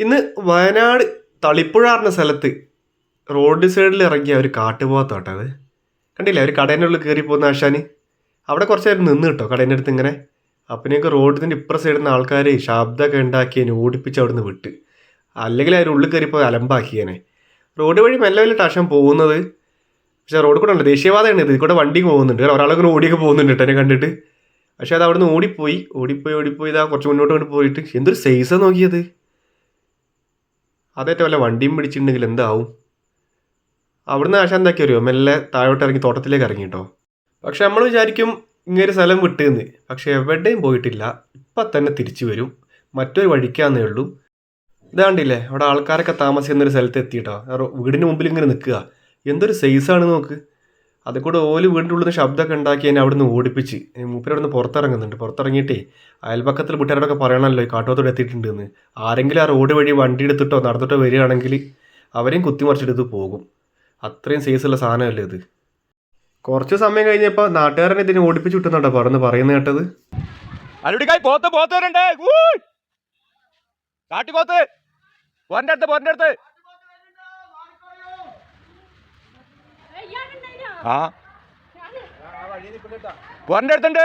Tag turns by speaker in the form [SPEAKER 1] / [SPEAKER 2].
[SPEAKER 1] ഇന്ന് വയനാട് തളിപ്പുഴ പറഞ്ഞ സ്ഥലത്ത് റോഡ് സൈഡിൽ ഇറങ്ങിയ ഒരു കാട്ടുപോകത്തോട്ടെ അത്. കണ്ടില്ലേ? ഒരു കടേന്റെ ഉള്ളിൽ കയറി പോകുന്ന ആശാന്. അവിടെ കുറച്ച് നേരം നിന്ന് കേട്ടോ കടേന്റെ അടുത്ത് ഇങ്ങനെ? അപ്പനെയൊക്കെ റോഡിന്റെ ഇപ്പുറ സൈഡിൽ നിന്ന് ആൾക്കാർ ശബ്ദമൊക്കെ ഉണ്ടാക്കി അതിനെ ഓടിപ്പിച്ച് അവിടെ നിന്ന് വിട്ട്. അല്ലെങ്കിൽ അവർ ഉള്ളിൽ കയറിപ്പോയി അലമ്പാക്കിയേനെ റോഡ് വഴി മെല്ലെ മെല്ലെ ടാഷം പോകുന്നത്. പക്ഷെ റോഡ് കൂടെ ഉണ്ട് ദേശീയപാതയാണ് ഇത്. കൂടെ വണ്ടി പോകുന്നുണ്ട്. ഒരാളൊക്കെ ഓടിയൊക്കെ പോകുന്നുണ്ട് കേട്ടോ എന്നെ കണ്ടിട്ട്. പക്ഷേ അത് അവിടുന്ന് ഓടിപ്പോയി. ഓടിപ്പോയി ഓടിപ്പോയി. ഇതാ കുറച്ച് മുന്നോട്ട് കൊണ്ട് പോയിട്ട്. എന്തൊരു സൈസാണ് നോക്കിയത്. അതേറ്റ വല്ല വണ്ടിയും പിടിച്ചിട്ടുണ്ടെങ്കിൽ എന്താവും? അവിടുന്ന് ആശ എന്താക്കി വരുമോ മെല്ലെ താഴോട്ട് ഇറങ്ങി തോട്ടത്തിലേക്ക് ഇറങ്ങി കേട്ടോ. പക്ഷെ നമ്മൾ വിചാരിക്കും ഇങ്ങനെ സ്ഥലം വിട്ടുന്ന്. പക്ഷെ എവിടെയും പോയിട്ടില്ല. ഇപ്പം തന്നെ തിരിച്ചു വരും. മറ്റൊരു വഴിക്കാന്നേ ഉള്ളൂ. ഇതാണ്ടില്ലേ അവിടെ ആൾക്കാരൊക്കെ താമസിക്കുന്ന ഒരു സ്ഥലത്ത് എത്തിയിട്ടോ. വീടിന് മുമ്പിൽ ഇങ്ങനെ നിൽക്കുക. എന്തൊരു സൈസാണ് നോക്ക്. അത് കൂടെ ഓൽ വീടിന്റെ ഉള്ളിൽ ശബ്ദമൊക്കെ ഉണ്ടാക്കി എന്നെ അവിടുന്ന് ഓടിപ്പിച്ച്. മൂപ്പര് അവിടെ നിന്ന് പുറത്തിറങ്ങുന്നുണ്ട്. പുറത്തിറങ്ങിയിട്ടേ അയൽപക്കത്തിൽ വീട്ടുകാരോടൊക്കെ പറയണമല്ലോ ഈ കാട്ടോത്തോടെ എത്തിയിട്ടുണ്ടെന്ന്. ആരെങ്കിലും ആ റോഡ് വഴി വണ്ടി എടുത്തിട്ടോ നടന്നിട്ടോ വരികയാണെങ്കിൽ അവരെയും കുത്തിമറിച്ചെടുത്ത് പോകും. അത്രയും സൈസുള്ള സാധനമല്ലേ ഇത്. കുറച്ച് സമയം കഴിഞ്ഞപ്പോൾ നാട്ടുകാരനെ ഇതിനെ ഓടിപ്പിച്ച് വിട്ടുന്നുണ്ടോ പറഞ്ഞ് പറയുന്നത് കേട്ടത്.
[SPEAKER 2] പോത്ത് പോത്ത് വരണ്ടേ? കാട്ടി പോത്ത് പോരന്റെ അടുത്ത് പോരന്റെ അടുത്ത്! ആ. പോരന്റെ അടുത്തുണ്ട്